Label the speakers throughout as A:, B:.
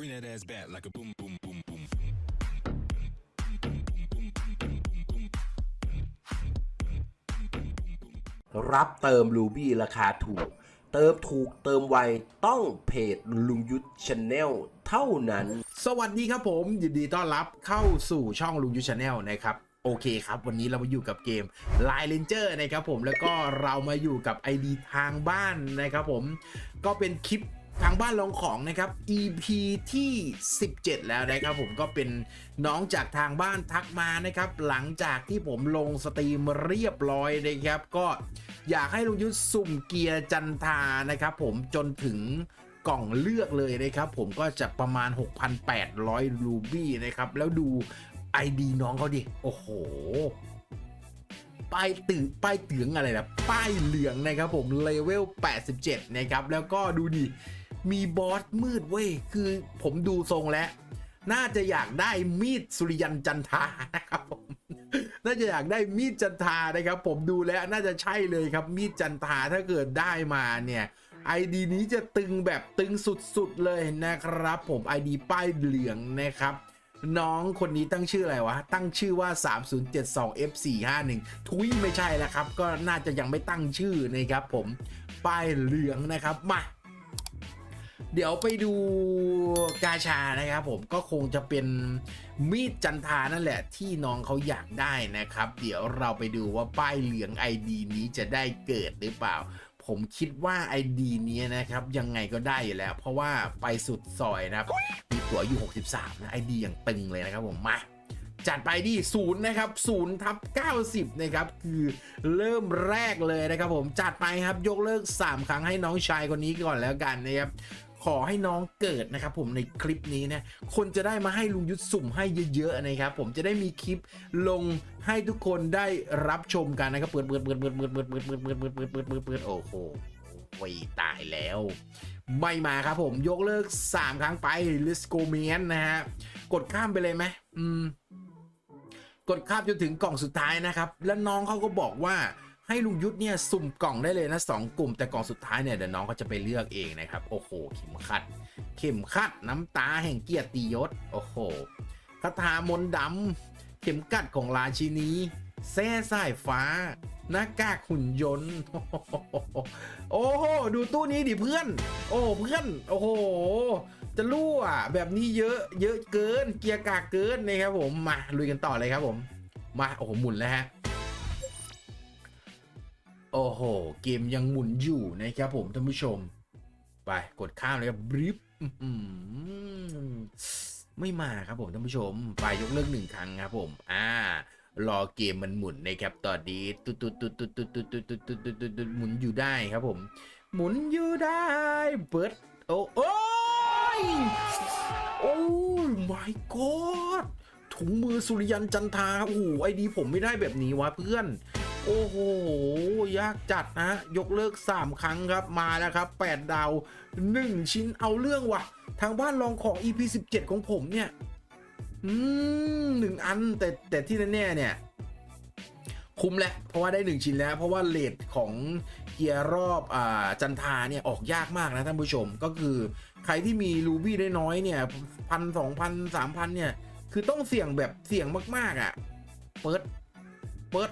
A: Bring that ass back like a boom, boom, boom, boom.
B: รับเติมรูบี้ราคาถูก เติมถูกเติมไวต้องเพจลุงยุทธชาแนลเท่านั้น
C: สวัสดีครับผม ยินดีต้อนรับเข้าสู่ช่องลุงยูชาแนลนะครับ โอเคครับ วันนี้เรามาอยู่กับเกม Line Ranger นะครับผมแล้วก็เรามาอยู่กับ ID ทางบ้านนะครับผม ก็เป็นคลิป ทางบ้านลองของนะครับ EP ที่ 17 แล้วนะครับผมก็เป็นน้องจากทางบ้านทักมานะครับ หลังจากที่ผมลงสตรีมเรียบร้อยนะครับ ก็อยากให้ลุงยุทธสุ่มเกียร์จันทานะครับ ผมจนถึงกล่องเลือกเลยนะครับ ผมก็จะประมาณ 6,800 รูบี้นะครับ แล้วดู ID น้องเขาดิ โอ้โหป้ายตือป้ายเตืองอะไรนะป้ายเหลืองนะครับผมเลเวล 87 นะครับ แล้วก็ดูดิ มีบอสมืดเว้ย คือผมดูทรงแล้ว น่าจะอยากได้มีดสุริยันจันทานะครับผมน่าจะอยากได้มีดจันทานะครับ ผมดูแล้วน่าจะใช่เลยครับมีดจันทาถ้าเกิดได้มาเนี่ย ID นี้จะตึงแบบตึงสุดๆเลยนะครับ ผม ID ป้ายเหลืองนะครับ น้องคนนี้ตั้งชื่ออะไรวะ ตั้งชื่อว่า 3072F451 ทุยไม่ใช่แล้วครับ ก็น่าจะยังไม่ตั้งชื่อนะครับผมป้ายเหลืองนะครับมา เดี๋ยวไปดูกาชานะครับผมก็คงจะเป็นมีดจันทานั่นแหละที่น้องเขาอยากได้นะครับ เดี๋ยวเราไปดูว่าป้ายเหลือง ID นี้จะได้เกิดหรือเปล่า ผมคิดว่า ID นี้นะครับยังไงก็ได้อยู่แล้ว เพราะว่าไปสุดซอยนะครับมีตั๋วอยู่ 63 นะ ID อย่างตึงเลยนะครับผมมาจัดไปดิศูนย์นะครับศูนย์ทับ90 นะครับ คือเริ่มแรกเลยนะครับผมจัดไปครับยกเลิก 3 ครั้งให้น้องชายคนนี้ก่อนแล้วกันนะครับ ขอให้น้องเกิดนะครับผมในคลิปนี้นะคนจะได้มาให้ลุงยุทธสุ่มให้เยอะๆนะครับผมจะได้มีคลิปลงให้ทุกคนได้รับชมกันนะครับเปิดเปิดเปิดเปิดเปิดเปิดเปิดเปิดเปิดเปิดเปิดเปิดเปิดเปิดโอ้โหวยตายแล้วไม่มาครับผมยกเลิก 3 ครั้งไป Let's go man นะฮะกดข้ามไปเลยไหมอืมกดข้ามจนถึงกล่องสุดท้ายนะครับ แล้วน้องเขาก็บอกว่า ให้ลุงยุทธเนี่ยสุ่มกล่องได้เลยนะสองกลุ่มแต่กล่องสุดท้ายเนี่ยเดี๋ยวน้องเขาจะไปเลือกเองนะครับโอ้โหเข็มขัด เข็มขัดน้ำตาแห่งเกียรติยศโอ้โหคาถามนต์ดำเข็มกัดของราชินีแส้สายฟ้า หน้ากากหุ่นยนต์โอ้โหดูตู้นี้ดิเพื่อน โอ้เพื่อนโอ้โหจะรั่วแบบนี้เยอะเยอะเกินเกียร์กากเกินนะครับผมมาลุยกันต่อเลยครับผม มาโอ้โหหมุนแล้วฮะ โอ้โห เกมยังหมุนอยู่นะครับผมท่านผู้ชม ไปกดข้ามเลยครับบริฟไม่มาครับผมท่านผู้ชม ไปยกเลิกหนึ่งครั้งครับผม อ่ารอเกมมันหมุนนะครับตอนนี้ตุ๊ดตุ๊ดตุ๊ดตุ๊ดตุ๊ดตุ๊ดตุ๊ดตุ๊ดตุ๊ดตุ๊ดตุ๊ดตุ๊หมุนอยู่ได้ครับผม หมุนอยู่ได้เปิดโอ้โอ้ยโอ้ my god ถุงมือสุริยันจันทาครับโอ้โหไอดีผมไม่ได้แบบนี้วะเพื่อน โอ้โห ยากจัดนะ ยกเลิก 3 ครั้งครับ มาแล้วครับ 8 ดาว 1 ชิ้นเอาเรื่องว่ะ ทางบ้านลองของ EP 17 ของผมเนี่ย อืมหนึ่งอันแต่แต่ที่แน่ๆเนี่ย คุ้มแหละ เพราะว่าได้ 1 ชิ้นแล้ว เพราะว่าเลทของเกียร์รอบอ่าจันทาเนี่ย ออกยากมากนะท่านผู้ชม ก็คือใครที่มีรูบี้ได้น้อยเนี่ยพันสองพันสามพันเนี่ย คือต้องเสี่ยงแบบเสี่ยงมากๆอะ่ะ เปิด เปิด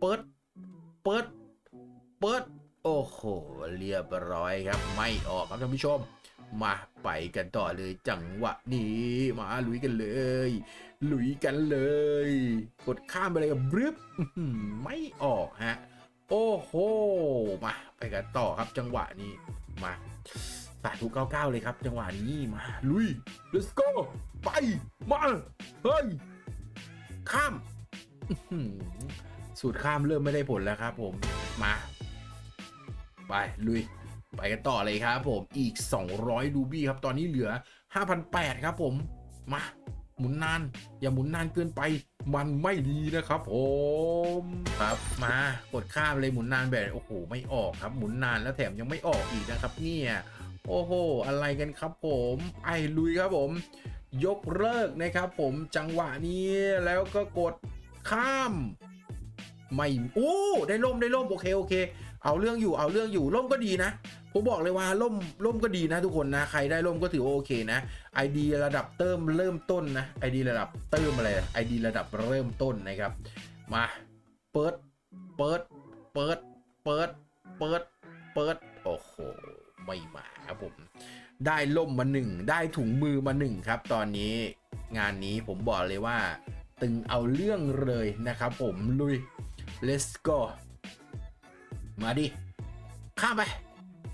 C: เปิด เปิด เปิด โอ้โห เรียบร้อยครับ ไม่ออกครับท่านผู้ชม มาไปกันต่อเลยจังหวะนี้ มาลุยกันเลย ลุยกันเลย กดข้ามไปเลยกับบรึบอื้อไม่ออกฮะ โอ้โห มา ไปกันต่อครับจังหวะนี้ มาสาธุ99 เลยครับ จังหวะนี้มา ลุย let's go ไป มา เฮ้ย ข้าม สูตรข้ามเริ่มไม่ได้ผลแล้วครับผม มา ไป ลุย ไปกันต่อเลยครับผม อีก 200 รูบี้ครับ ตอนนี้เหลือ 5,800 ครับผม มา หมุนนาน อย่าหมุนนานเกินไป มันไม่ดีนะครับผม ครับ มา กดข้ามเลยหมุนนานแบบ โอ้โห ไม่ออกครับ หมุนนานแล้วแถมยังไม่ออกอีกนะครับ เนี่ย โอ้โห อะไรกันครับผม ไอ้ลุยครับผม ยกเลิกนะครับผม จังหวะนี้ แล้วก็กดข้าม ไม่โอ้ได้ล่มได้ล่มโอเคโอเค เอาเรื่องอยู่เอาเรื่องอยู่ร่มก็ดีนะผมบอกเลยว่าร่มร่มก็ดีนะทุกคนนะ ใครได้ร่มก็ถือว่าโอเคนะ ID ระดับเติมเริ่มต้นนะ ID ระดับเติมอะไร ID ระดับเริ่มต้นนะครับ มาเปิดเปิดเปิดเปิดเปิดเปิดโอ้โหไม่มาครับผม ได้ล่มมาหนึ่งได้ถุงมือมาหนึ่งครับ ตอนนี้งานนี้ผมบอกเลยว่า ตึงเอาเรื่องเลยนะครับผมลุย let's go มาดิ ข้ามไป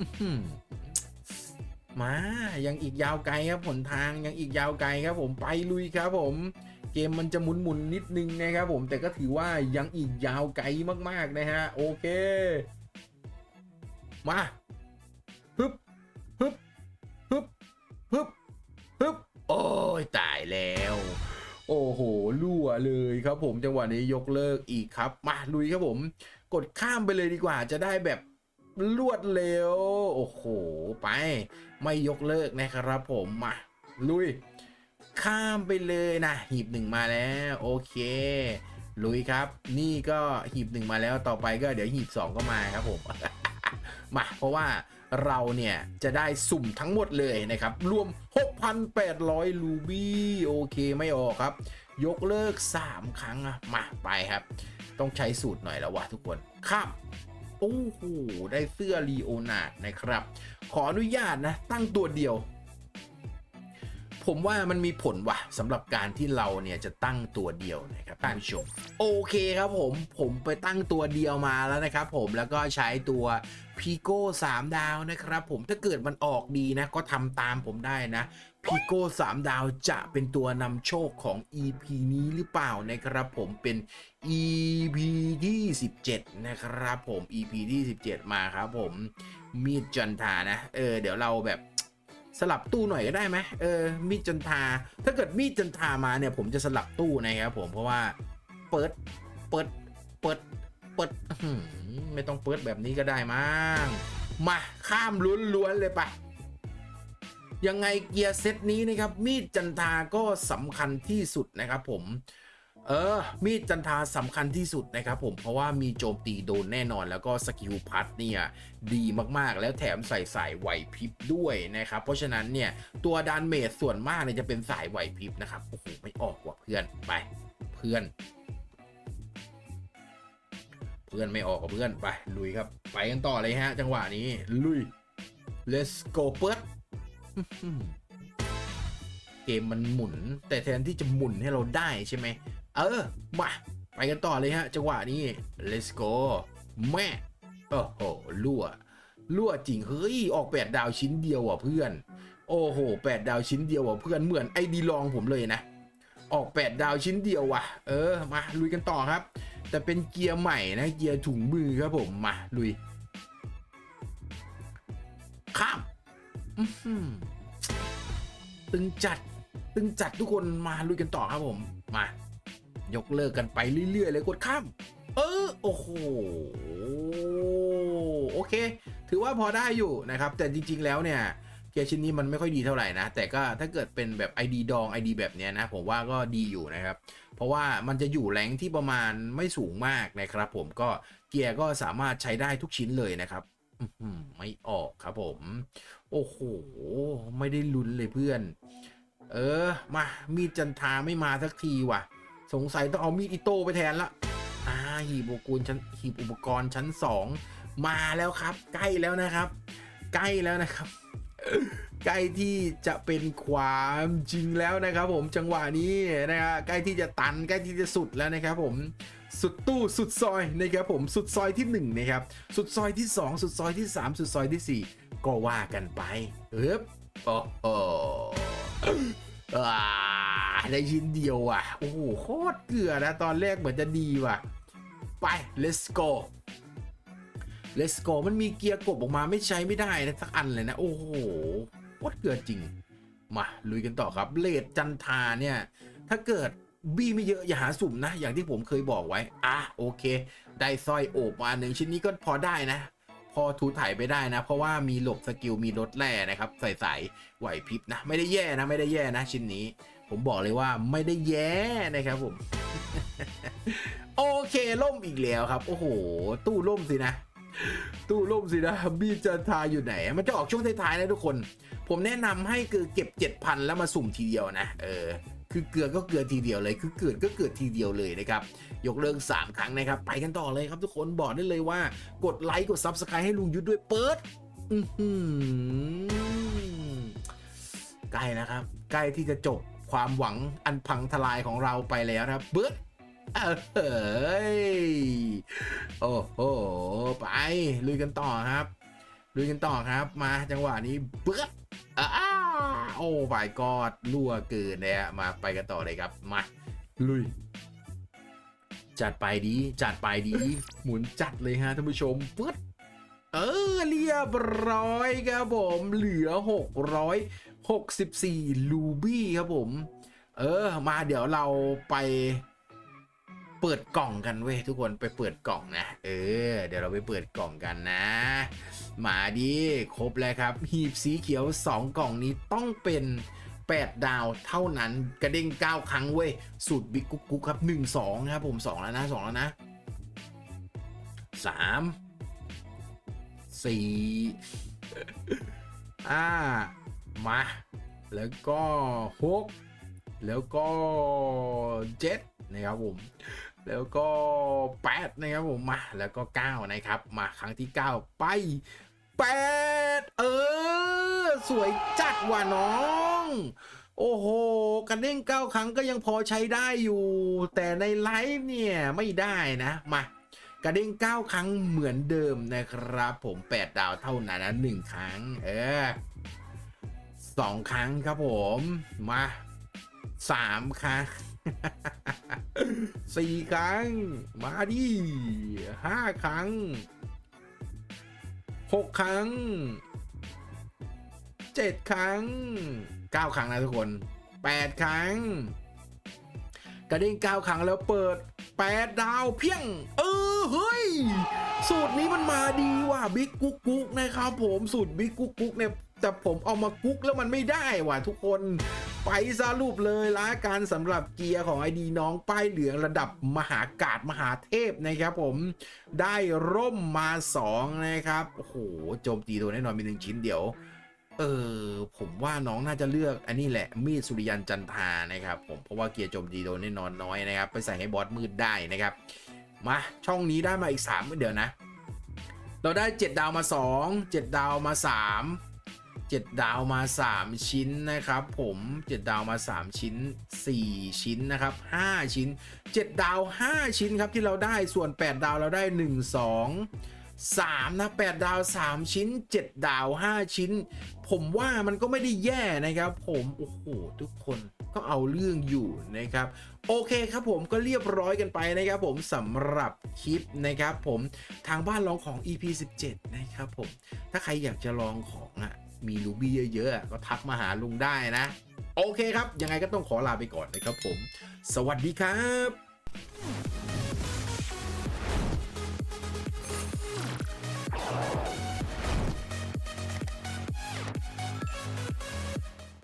C: อื้อหือมา ยังอีกยาวไกลครับผลทางยังอีกยาวไกลครับผมไปลุยครับผม เกมมันจะหมุนหมุนๆนิดนึงนะครับผม แต่ก็ถือว่ายังอีกยาวไกลมาก ๆ นะฮะ โอเค มาฮึบฮึบฮึบฮึบฮึบโอ้ย ตายแล้ว โอ้โหรั่วเลยครับผมจังหวะนี้ยกเลิกอีกครับ มาลุยครับผม กดข้ามไปเลยดีกว่าจะได้แบบรวดเร็ว โอ้โห ไป ไม่ยกเลิกนะครับผมมาลุย ข้ามไปเลยนะ หีบหนึ่งมาแล้ว โอเค ลุยครับ นี่ก็หีบหนึ่งมาแล้วต่อไปก็เดี๋ยวหีบสองก็มาครับผม มาเพราะว่า เราเนี่ย จะได้สุ่มทั้งหมดเลยนะครับ รวม 6,800 ลูบี้โอเคไม่ออกครับ ยกเลิก 3 ครั้งอะมาไปครับ ต้องใช้สูตรหน่อยแล้ววะทุกคนข้ามโอ้โหได้เสื้อลีโอนาร์ดนะครับ ขออนุญาตนะ ตั้งตัวเดียว ผมว่ามันมีผลว่ะสำหรับการที่เราเนี่ยจะตั้งตัวเดียวนะครับท่านผู้ชมโอเคครับผมผมไปตั้งตัวเดียวมาแล้วนะครับผมแล้วก็ใช้ตัวพีโก้3ดาวนะครับผมถ้าเกิดมันออกดีนะ ก็ทำตามผมได้นะพีโก้3ดาวจะเป็นตัวนำโชคของ EP นี้หรือเปล่านะครับผมเป็น EP ที่17 นะครับผม EP ที่ 17 มาครับผมมีดจันทานะ เออ เดี๋ยวเราแบบ สลับตู้หน่อยก็ได้ไหมเออมีดจันทา ถ้าเกิดมีดจันทามาเนี่ย ผมจะสลับตู้นะครับผมเพราะว่าเปิดเปิดเปิดเปิดไม่ต้องเปิดแบบนี้ก็ได้มั้งมาข้ามล้วนๆเลยไปยังไงเกียร์เซตนี้นะครับมีดจันทาก็สำคัญที่สุดนะครับผม เออ มีดจันทาสำคัญที่สุดนะครับผมเพราะว่ามีโจมตีโดนแน่นอน แล้วก็สกิลพัดเนี่ยดีมากๆ แล้วแถมใส่สายไหวพริบด้วยนะครับ เพราะฉะนั้นเนี่ยตัวดานเมจส่วนมากเนี่ยจะเป็นสายไหวพริบนะครับโอ้โหไม่ออกว่ะเพื่อนไปเพื่อน เพื่อนไม่ออกกับเพื่อนไปลุยครับ ไปกันต่อเลยฮะ จังหวะนี้ลุย let's go เปิดเกมมันหมุน แต่แทนที่จะหมุนให้เราได้ใช่ไหม เออ มา ไปกันต่อเลยฮะ จังหวะนี้ let's go แม่โอ้โหรั่วรั่วจริง เฮ้ย ออก 8 ดาวชิ้นเดียวอะเพื่อน โอ้โห 8 ดาวชิ้นเดียวอะเพื่อนเหมือนไอดีลองผมเลยนะ ออก 8 ดาวชิ้นเดียวว่ะ เออ มาลุยกันต่อครับ แต่เป็นเกียร์ใหม่นะ เกียร์ถุงมือครับผมมาลุยข้ามตึงจัด ตึงจัดทุกคนมาลุยกันต่อครับผม มา ยกเลิกกันไปเรื่อยๆเลยกดข้าม เออโอ้โหโอเค ถือว่าพอได้อยู่นะครับ แต่จริง ๆ แล้วเนี่ยเกียร์ชิ้นนี้มันไม่ค่อยดีเท่าไหร่นะ แต่ก็ถ้าเกิดเป็นแบบ ID ดอง ID แบบเนี้ยนะ ผมว่าก็ดีอยู่นะครับ เพราะว่ามันจะอยู่แรงที่ประมาณไม่สูงมากนะครับผมก็เกียร์ก็สามารถใช้ได้ทุกชิ้นเลยนะครับไม่ออกครับผม โอ้โห ไม่ได้ลุ้นเลยเพื่อน เออ มา มีดจันทาไม่มาสักทีว่ะ สงสัยต้องเอามีดอิโต้ไปแทนละอ่าหีบอุปกรณ์ชั้นหีบอุปกรณ์ชั้นสองมาแล้วครับ ใกล้แล้วนะครับ ใกล้แล้วนะครับ ใกล้ที่จะเป็นความจริงแล้วนะครับ ผมจังหวะนี้นะฮะใกล้ที่จะตันใกล้ที่จะสุดแล้วนะครับ ผมสุดตู้สุดซอยนะครับผมสุดซอยที่หนึ่งนะครับสุดซอยที่สองสุดซอยที่สามสุดซอยที่สี่ก็ว่ากันไปเอ๊บโอ้โหอ่า ได้ชิ้นเดียวอะ โอ้โห โคตรเกลือนะ ตอนแรกเหมือนจะดีว่ะ ไป let's go let's go มันมีเกียร์กบออกมาไม่ใช้ไม่ได้นะสักอันเลยนะ โอ้โหโคตรเกลือจริง มา ลุยกันต่อครับ เลดจันทาเนี่ย ถ้าเกิดบี้ไม่เยอะอย่าหาสุ่มนะ อย่างที่ผมเคยบอกไว้ อะ โอเค ได้สร้อยโอบมาหนึ่งชิ้นนี้ก็พอได้นะ พอถูถ่ายไปได้นะ เพราะว่ามีหลบสกิลมีลดแร่นะครับ ใส่สายไหวพริบนะ ไม่ได้แย่นะ ไม่ได้แย่นะชิ้นนี้ ผมบอกเลยว่าไม่ได้แย่นะครับผม โอเคล่มอีกแล้วครับ โอ้โห ตู้ล่มสินะ ตู้ล่มสินะบีจันทาอยู่ไหน มันจะออกช่วงท้ายๆนะทุกคน ผมแนะนำให้คือเก็บ 7,000 แล้วมาสุ่มทีเดียวนะ เออ คือเกลือก็เกลือทีเดียวเลย คือเกิดก็เกิดทีเดียวเลยนะครับ ยกเลิก3ครั้งนะครับ ไปกันต่อเลยครับทุกคน บอกได้เลยว่า กดไลค์กด Subscribe ให้ลุงยุทธด้วยเปิด อืใกล้แล้วครับ ใกล้ที่จะจบ ความหวังอันพังทลายของเราไปแล้วนะครับเบิร์ดเอ้ยโอ้โหไปลุยกันต่อครับลุยกันต่อครับ มาจังหวะนี้เบิร์ดอ้าโอ้บายกอดรั่วเกินเลยมาไปกันต่อเลยครับมาลุย จัดไปดี จัดไปดี หมุนจัดเลยฮะท่านผู้ชมปึ๊ดเออเรียบร้อยครับผมเหลือ 64 ลูบี้ครับผม เออ มาเดี๋ยวเราไปเปิดกล่องกันเว้ยทุกคนไปเปิดกล่องนะ เออ เดี๋ยวเราไปเปิดกล่องกันนะ มาดิครบแล้วครับ หีบสีเขียว 2 กล่องนี้ต้องเป็น 8 ดาวเท่านั้นกระเด้ง 9 ครั้งเว้ยสูตรบิ๊กกุ๊กครับ 1 2 ครับผม 2 แล้วนะ 2 แล้วนะ3สี่อ่า มา แล้วก็หกแล้วก็เจ็ดนะครับผม แล้วก็แปดนะครับผมมา แล้วก็เก้านะครับ มาครั้งที่เก้าไปแปดเออ สวยจัดว่ะน้อง โอ้โหกระเด้งเก้าครั้งก็ยังพอใช้ได้อยู่ แต่ในไลฟ์เนี่ยไม่ได้นะมากระเด้ง9 ครั้งเหมือนเดิมนะครับ ผม 8 ดาวเท่านั้นนะ1ครั้ง เออ สองครั้งครับผม มาสามครั้งสี่ครั้ง มาดิห้าครั้งหกครั้งเจ็ดครั้งเก้าครั้งนะทุกคนแปดครั้ง กระดิ่งเด้ง9ครั้งแล้วเปิด8ดาวเพียง เออเฮ้ย สูตรนี้มันมาดีว่ะบิ๊กกุ๊กกุ๊กนะครับผมสูตรบิ๊กกุ๊กกุ๊กเนี่ย แต่ผมเอามากุ๊กแล้วมันไม่ได้ว่ะทุกคนไปสรุปเลยละการสำหรับเกียร์ของไอดีน้องป้ายเหลืองระดับมหากาศมหาเทพนะครับผมได้ร่มมา 2 นะครับ โอ้โหโจมตีตัวแน่นอนมีหนึ่งชิ้นเดี๋ยว เออผมว่าน้องน่าจะเลือกอันนี้แหละมีดสุริยันจันทานะครับ ผมเพราะว่าเกียร์โจมตีโดนแน่นอนน้อยนะครับ ไปใส่ให้บอสมืดได้นะครับ มาช่องนี้ได้มาอีก3เดี๋ยวนะ เราได้ 7 ดาวมา 2 7 ดาวมา 3 7 ดาวมา 3 ชิ้นนะครับ ผม 7 ดาวมา 3 ชิ้น 4 ชิ้นนะครับ 5 ชิ้น 7 ดาว 5 ชิ้นครับที่เราได้ส่วน 8 ดาวเราได้ 1 2 3 นะ 8 ดาว 3 ชิ้น 7 ดาว 5 ชิ้น ผมว่ามันก็ไม่ได้แย่นะครับ ผม โอ้โห ทุกคนก็เอาเรื่องอยู่นะครับ โอเคครับผมก็เรียบร้อยกันไปนะครับผมสำหรับคลิปนะครับผมทางบ้านลองของ EP 17 นะครับผม ถ้าใครอยากจะลองของอะ มีลูบี้เยอะๆ ก็ทักมาหาลุงได้นะ โอเคครับ ยังไงก็ต้องขอลาไปก่อนนะครับผม สวัสดีครับ